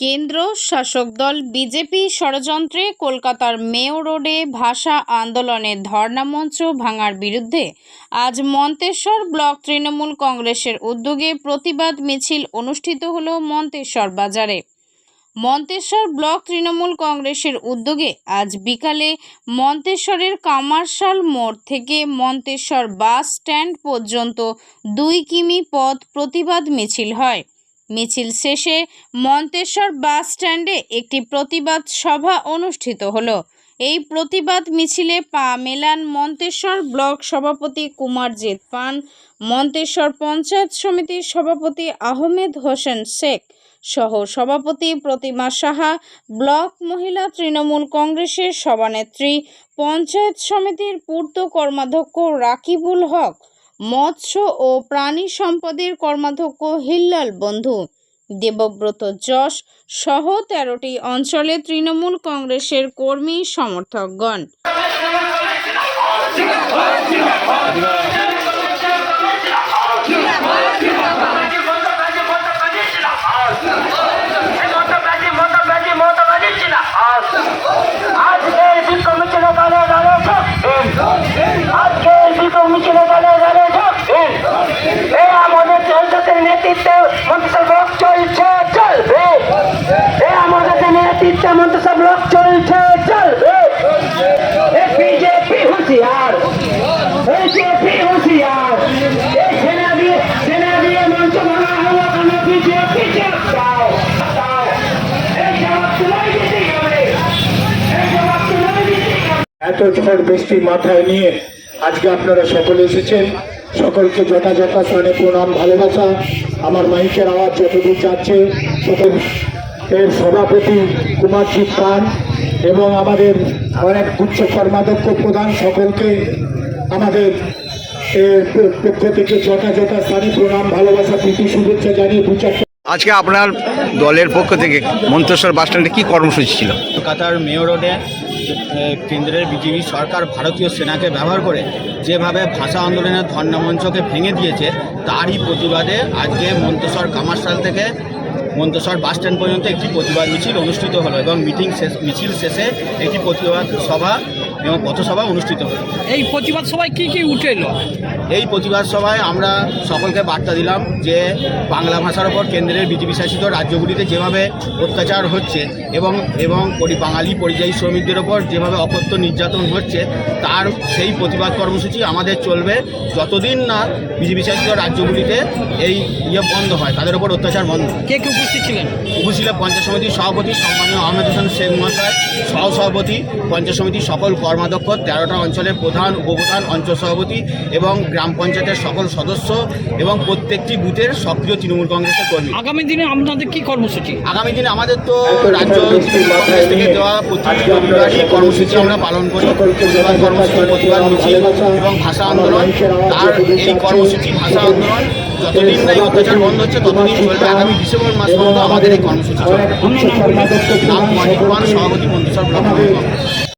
কেন্দ্র, শাসক দল, বিজেপি, ষড়যন্ত্রে কলকাতার মেয়ো রোডে ভাষা আন্দোলনের ধর্ণামঞ্চ ভাঙার বিরুদ্ধে আজ মন্তেশ্বর ব্লক তৃণমূল কংগ্রেসের উদ্যোগে প্রতিবাদ মিছিল অনুষ্ঠিত হল মন্তেশ্বর বাজারে। মন্তেশ্বর ব্লক তৃণমূল কংগ্রেসের উদ্যোগে আজ বিকালে মন্তেশ্বরের কামারশাল মোড় থেকে মন্তেশ্বর বাস স্ট্যান্ড পর্যন্ত দুই কিমি পথ প্রতিবাদ মিছিল হয়। মিছিল শেষে মন্তেশ্বর বাস স্ট্যান্ডে একটি প্রতিবাদ সভা অনুষ্ঠিত হলো। এই প্রতিবাদ মিছিলে পা মেলান মন্তেশ্বর ব্লক সভাপতি কুমার কুমারজিৎ পান, মন্তেশ্বর পঞ্চায়েত সমিতির সভাপতি আহমেদ হোসেন শেখ সহ সভাপতি প্রতিমা সাহা, ব্লক মহিলা তৃণমূল কংগ্রেসের সভানেত্রী, পঞ্চায়েত সমিতির পূর্ত কর্মাধ্যক্ষ রাকিবুল হক মৎস্য ও প্রাণী সম্পদের কর্মাধ্যক্ষ হিল্লাল বন্ধু। দেবব্রত যশ সহ তেরোটি অঞ্চলে তৃণমূল কংগ্রেসের কর্মী সমর্থকগণ। মন্ত্রিসভা চলছে, চলবে। আমাদের চলছে, চলবে। এত ঝড় বৃষ্টি মাথায় নিয়ে আজকে আপনারা সকলে এসেছেন। সকলকে যথাযথ স্থানে প্রণাম, ভালোবাসা। আমার মাইকের আওয়াজ যতদূর যাচ্ছে এর সভাপতি কুমারজিৎ পান এবং আমাদের অনেক উচ্চ কর্মাধ্যক্ষ প্রধান সকলকে আমাদের পক্ষ থেকে যথাযথ স্থানে প্রণাম, ভালোবাসা, প্রীতি, শুভেচ্ছা জানিয়ে দু আজকে আপনার দলের পক্ষ থেকে মন্তেশ্বর বাস স্ট্যান্ডে কী কর্মসূচি ছিল? কলকাতার মেয়র রোডে কেন্দ্রের বিজেপি সরকার ভারতীয় সেনাকে ব্যবহার করে যেভাবে ভাষা আন্দোলনের ধর্ণামঞ্চকে ভেঙে দিয়েছে, তারই প্রতিবাদে আজকে মন্তেশ্বর কামারশাল থেকে মন্তেশ্বর বাস স্ট্যান্ড পর্যন্ত একটি প্রতিবাদ মিছিল অনুষ্ঠিত হলো এবং মিটিং শেষ, মিছিল শেষে একটি প্রতিবাদ সভা এবং পথসভা অনুষ্ঠিত হলো এই প্রতিবাদ সভায় কি কি উঠে এলো? এই প্রতিবাদ সভায় আমরা সকলকে বার্তা দিলাম যে বাংলা ভাষার ওপর কেন্দ্রের বিজেপি শাসিত রাজ্যগুলিতে যেভাবে অত্যাচার হচ্ছে এবং এবং বাঙালি পরিযায়ী শ্রমিকদের ওপর যেভাবে অকথ্য নির্যাতন হচ্ছে তার সেই প্রতিবাদ কর্মসূচি আমাদের চলবে যতদিন না বিজেপি শাসিত রাজ্যগুলিতে এই ইয়ে বন্ধ হয় তাদের ওপর অত্যাচার বন্ধ হয়। কে কে উপস্থিত ছিলেন? উপস্থিত পঞ্চায়েত সমিতির সভাপতি সম্মানীয় আহমেদ হোসেন শেখ মহাশয় সহ সভাপতি পঞ্চায়েত সমিতির সকল কর্মাধ্যক্ষ তেরোটা অঞ্চলের প্রধান উপপ্রধান অঞ্চল সভাপতি এবং গ্রাম পঞ্চায়েতের সকল সদস্য এবং প্রত্যেকটি বুথের সক্রিয় তৃণমূল কংগ্রেসের কর্মী। আগামী দিনে আপনাদের কি কর্মসূচি? আগামী দিনে আমাদের তো রাজ্য কংগ্রেস থেকে দেওয়া প্রতি রবিবারই কর্মসূচি আমরা পালন করি। প্রতিবাদ কর্মসূচি প্রতিবাদ মিছিল এবং ভাষা আন্দোলন। তার এই কর্মসূচি ভাষা আন্দোলন যতদিন না এই অত্যাচার বন্ধ হচ্ছে ততদিন চলবে। আগামী ডিসেম্বর মাস পর্যন্ত আমাদের এই কর্মসূচি চলবে। নাম? মানিক পান সভাপতি মন্ত্রিসভা